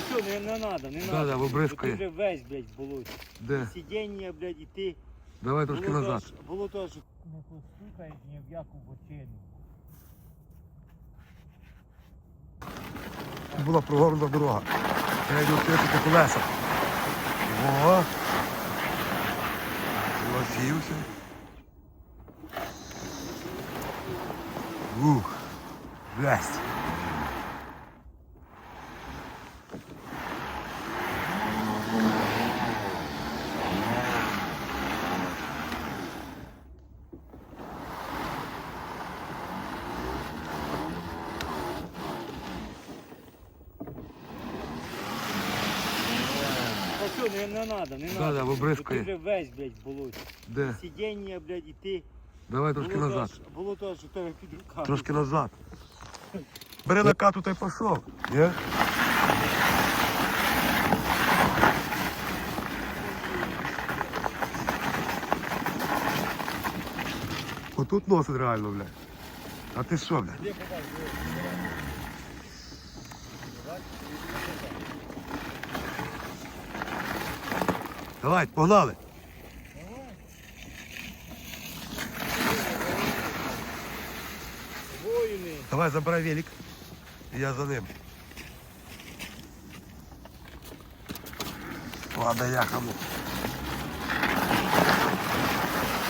що, не, не надо, не Да, надо. да. Ти вже весь, блядь, в болоті. Де? Сидіння, блядь, і ти. Давай трошки Було назад. Було теж. Не постукаєш ні в яку бочину. Тут була прогорна дорога. Треба відкрити колеса. О! Лосівся. Ух! Жесть! не, не надо, не Да, надо. да, вибризкає. Ти вже весь, блядь, в болоті. Де? Сидіння, блядь, і ти. Давай трошки було назад. теж- Було теж у тебе під руками. Трошки назад. Бери накату та й пішов. Ні? Отут носить реально, блядь. А ти що, блядь? Давай, Погнали. Воїни. Давай забирай велик. Я за ним. Ладно, я хаму.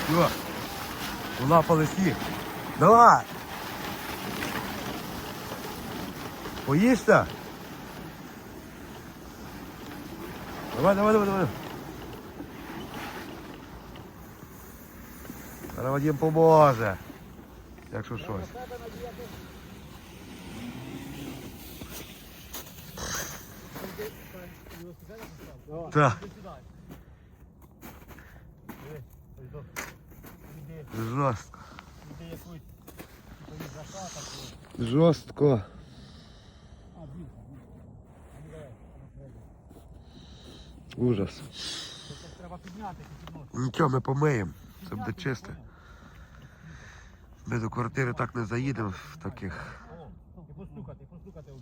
Все. Улапали всіх. Давай. Поїшся? Давай, давай, давай, давай. Зараз Вадим поможе. Якщо щось. Так. Жорстко. Жорстко. Ужас. Нічого, ми помиємо. Це буде чисте. Ми до квартири так не заїдемо в таких. О, і постукати, постукати.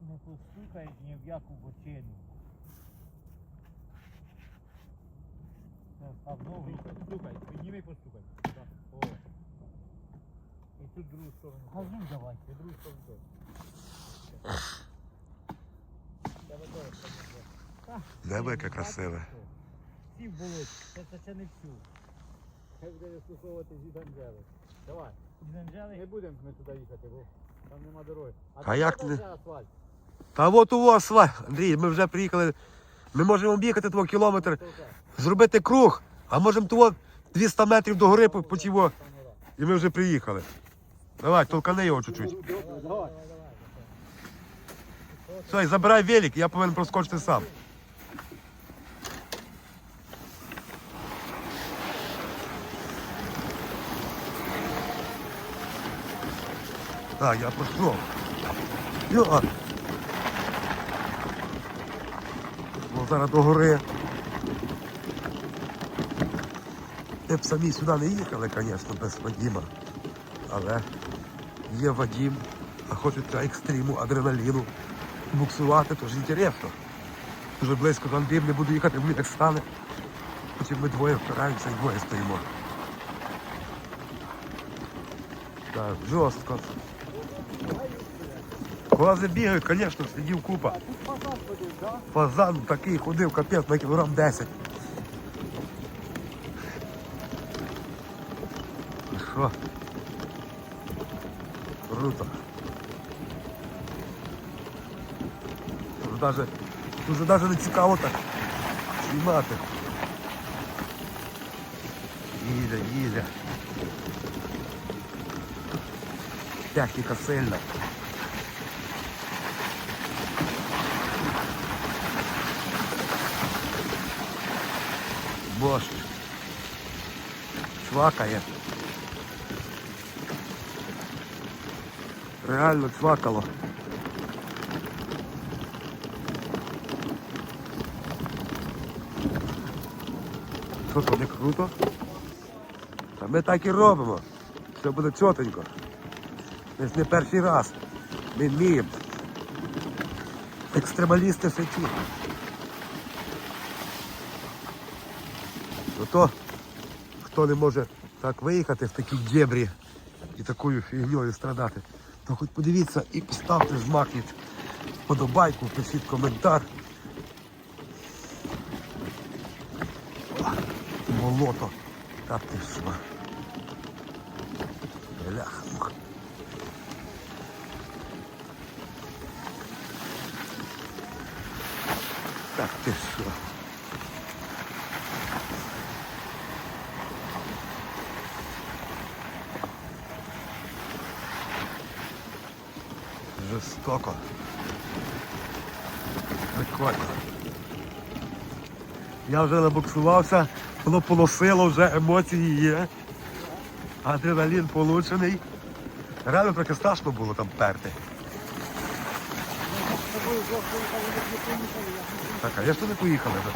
Не постукаєш ні в яку бочину. Став новий. Постукай, підніми і постукай. О. І тут другу сторону. Газуй давай. І другу сторону. Теж. Яке красиве. Всі в болоті. Це, це, це не всю. Хай буде застосовувати з Анджели. Давай. З Анджели? Не будемо ми туди їхати, бо там нема дороги. А там як не- асфальт? Та от у вас, Андрій, ми вже приїхали. Ми можемо об'їхати того кілометр, зробити круг, а можемо того 200 метрів до гори по, тіво, і ми вже приїхали. Давай, толкани його чуть-чуть. Давай, давай. Все, і забирай велик, я повинен проскочити сам. Так, я пройшов. Йо. Ну, зараз до гори. Ми б самі сюди не їхали, звісно, без Вадима. Але є Вадим, а хочеться екстриму, адреналіну. Буксувати, то ж інтересно. Дуже близько до Андріїв не буду їхати, мені так стане. Потім ми двоє впираємося і двоє стоїмо. Так, жорстко. Кози бігають, звісно, слідів купа. Фазан такий ходив, капець, на кілограм 10. І Що? Круто. Тут даже, тут же даже не цікаво так знімати. Їде, їде. Техніка сильна. Борщ. Чвакає. Реально чвакало. Що то не круто? Та ми так і робимо. Все буде чотенько. Це ж не перший раз. Ми вміємо. Екстремалісти ще ті. Ну то, хто не може так виїхати в такі дєбрі і такою фігньою страдати, то хоч подивіться і поставте змахніть вподобайку, пишіть коментар. О, Болото. Та ти що? Бляха. Так ти що? Жорстоко. Прикольно. Я вже набуксувався, воно полосило, вже емоції є. Адреналін получений. Реально трохи страшно було там перти. Так, а я ж туди поїхали. да?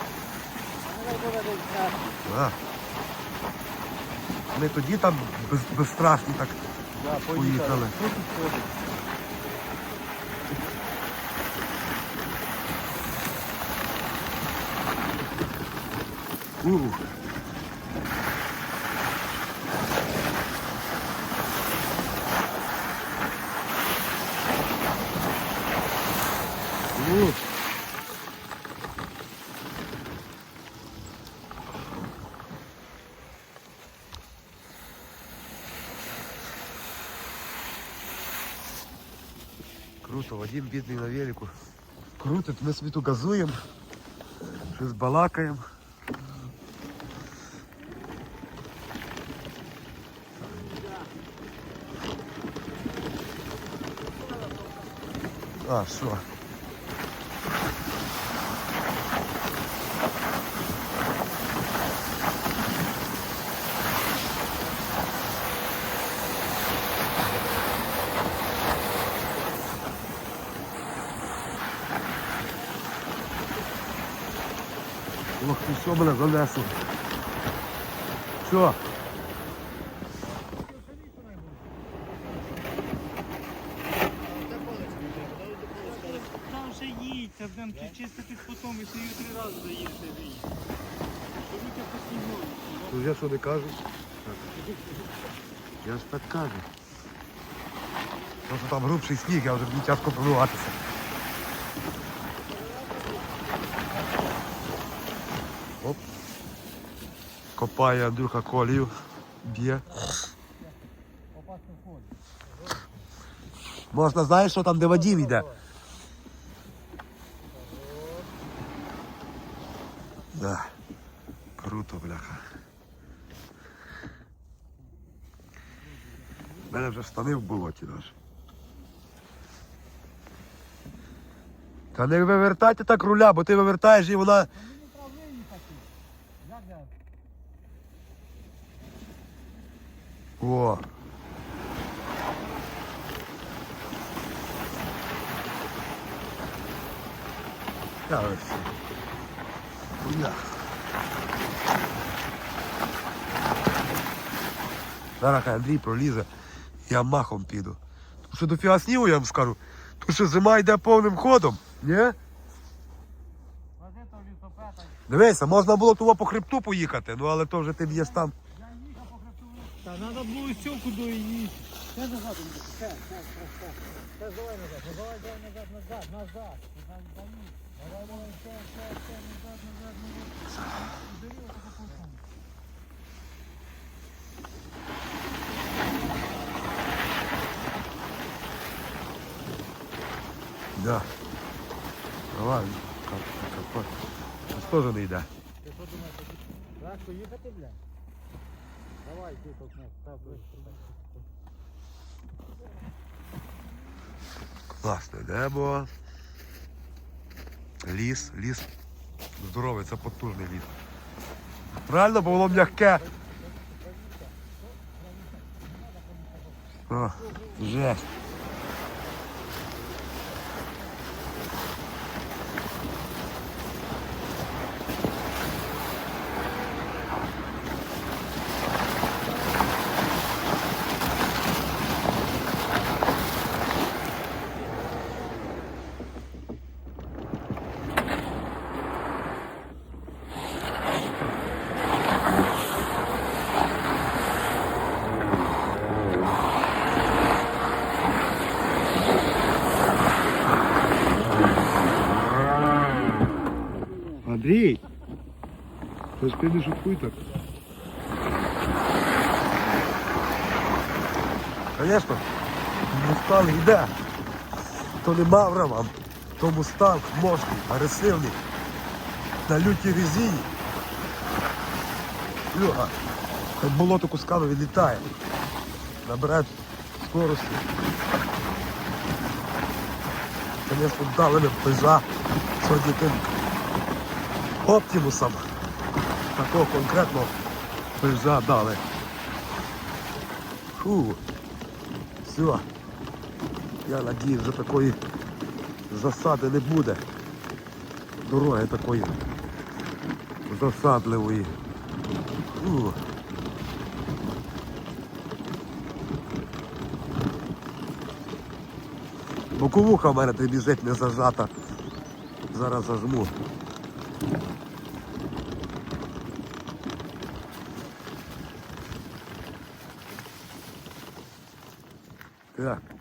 А. Ми тоді там без, безстрашні так поїхали. поїхали. Ух. Вадим бідний на велику. Круто, ми собі тут газуємо, щось балакаємо. А, що? Що мене занесло? Що? Там ще їдьте, будемо тут чистити потом, і ще її три рази заїдете виїдете. Робите постійно. Ну я що не кажу? Я ж так кажу. Просто там грубший сніг, я вже мені тяжко пробиватися. Копає Андрюха колію, б'є. Можна, знаєш, що там де Вадим йде? Да. Круто, бляха. У мене вже штани в болоті наш. Та не вивертайте так руля, бо ти вивертаєш і вона. Мені треба виїхати. Як я? О. Ось. Хуя. Зараз хай Андрій пролізе, я махом піду. Тому що до фіга снігу я вам скажу. Тому що зима йде повним ходом, ні? Дивися, можна було того по хребту поїхати, ну але то вже ти б'єш там. Я їхав по хребту. Було сьоку до її. Ще назад, ще, ще, ще. Ще давай назад, ну давай, давай назад, назад, назад. Назад, давай. Давай, ще, ще, назад, назад, назад. Бери отаку полку. Да. Давай, как, какой. Сейчас тоже не йде. Ти що думаєш, легко їхати, бля? Давай, толкнеш, став ближче. Класне небо. Ліс, ліс. Здоровий, це потужний ліс. Правильно, бо воно м'яке. О, жесть. Ви ж ти не шуткуй так. Звісно, мустанг йде. То не мавра вам, то мустанг мощний, агресивний. На лютій резині. Люга. Як болото кусками відлітає. Набирає скорості. Звісно, дали пежа сьогодні тим оптимусом. Такого конкретного пежа дали. Фу. Все. Я надію, вже такої засади не буде. Дороги такої засадливої. Фу. Боковуха в мене ти біжить не зажата. Зараз зажму. Так. Хе.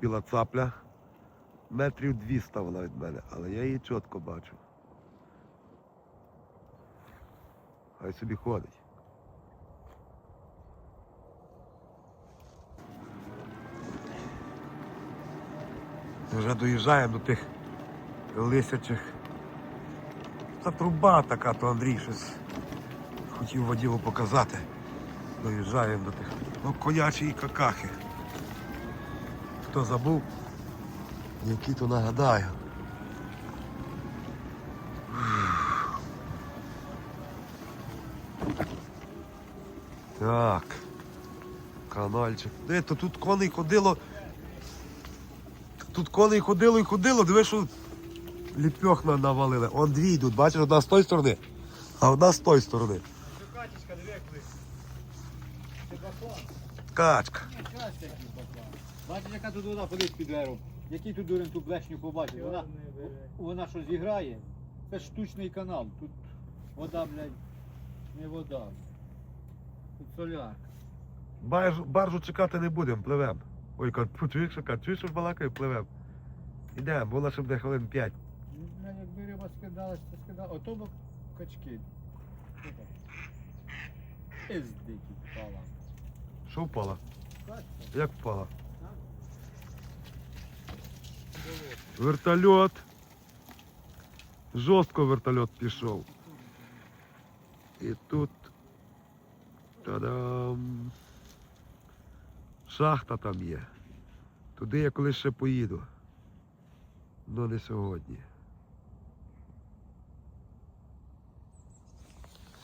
Біла цапля. Метрів 200 вона від мене, але я її чітко бачу. Хай собі ходить. Вже доїжджаємо до тих лисячих. Та труба така, то Андрій щось хотів воділу показати. Доїжджаємо до тих. Ну, конячі какахи. Хто забув, які то нагадаю. Так. Канальчик. Де то тут коней ходило. Тут коней ходило і ходило, диви, що ліпьох на- навалили. Он дві йдуть, бачиш, одна з тої сторони, а одна з тої сторони. Катечка, диви. Качка. Ні, час який баклан. Бачиш, яка тут вода ходить під двером. Який тут дурень ту блешню побачив. Вона, вона що зіграє. Це ж штучний канал. Тут вода, блядь, не вода. Тут соляр. Баржу, баржу чекати не будемо, пливемо. Ой, чуєш, чуєш, що балакає, пливемо. Ідемо, бо вона ще буде хвилин 5. Ну, блядь, якби риба скидалась, то скидала. Ото б качки. Пиздики впала. Що впала? Качка. Як впала? Вертольот. Жорстко вертольот пішов. І тут. Та-дам. Шахта там є. Туди я колись ще поїду. Но не сьогодні.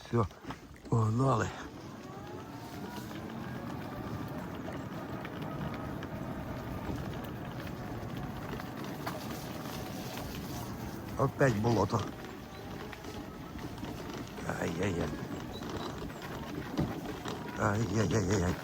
Все, погнали. Опять болото. Ай-яй-яй. Ай-яй-яй-яй.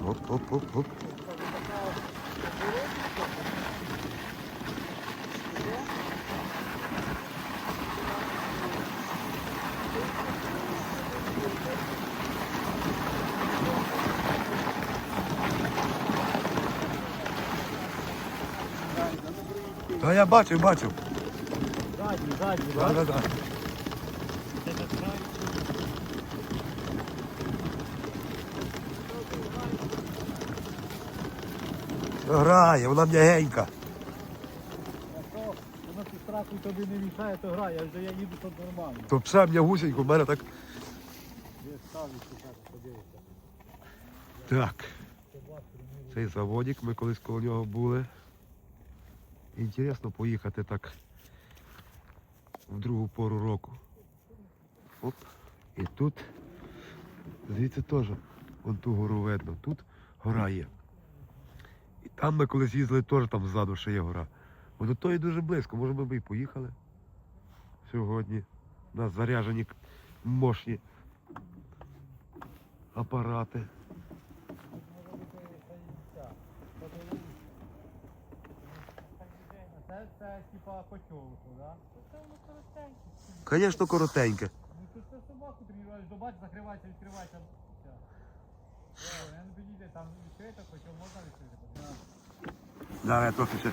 Оп-оп-оп-оп. Я бачив, бачив. Задній, Да, да, да. Так. Грає, вона м'ягенька. Воно під страху тобі не мішає, то грає, а я їду, то нормально. То пше м'ягусенько, в мене так. Я ставлю шукати, подивися. Так. Цей заводик, ми колись коло нього були. Інтересно поїхати так в другу пору року. Оп. І тут, звідси теж, вон ту гору видно. Тут гора є. Там ми колись їздили, теж там ззаду ще є гора. От до тої дуже близько, може ми б і поїхали сьогодні. У нас заряжені мощні апарати. Це, це типа котел, да? Це воно коротеньке. Звісно, коротеньке. Ну тут це собаку тренуєш, до бач, закривається, відкривається. Все. Не підійде, там відкрито, хоча можна відкрити. Зараз я трохи ще.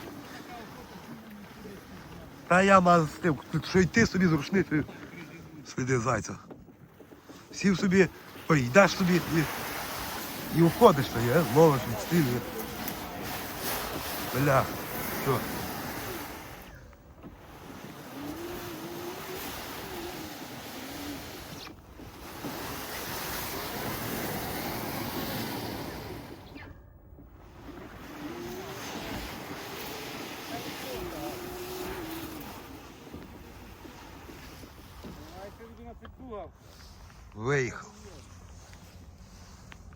Та я мав з тим, що йти собі з рушницею сліди зайця. Сів собі, ой, йдеш собі і, і уходиш тоді, е, ловиш, відстрілюєш. Бля, все. Виїхав.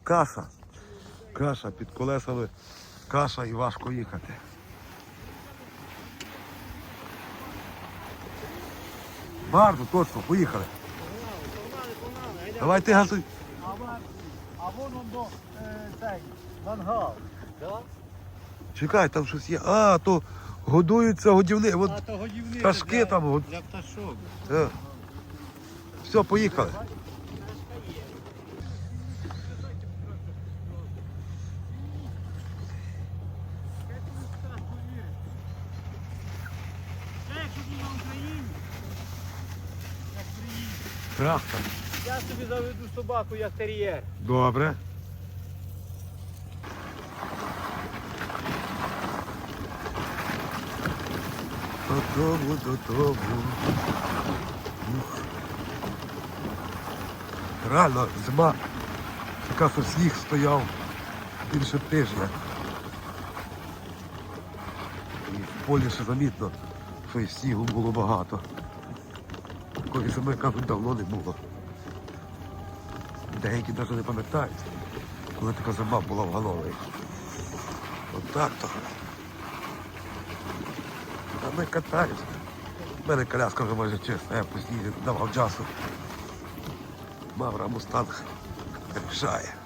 Каша. Каша під колесами. Каша і важко їхати. Барду, точно, поїхали. погнали, погнали. Давай ти газуй. А, вон- он до е, цей, мангал. Чекай, там щось є. А, то годуються годівни. От, А то годівни. пташки там, от. Для пташок. е. Все, поїхали. Трактор. Я собі заведу собаку як тер'єр. Добре. Додому, додому. Реально, зима, така сніг стояв більше тижня. І в полі ще замітно, що і снігу було багато. Такої зими, кажуть, давно не було. Деякі навіть не пам'ятають, коли така зима була в Галові. От так то. А ми катаємося. У мене коляска вже майже чиста, я постійно давав часу. Мавра Мустанг рішає.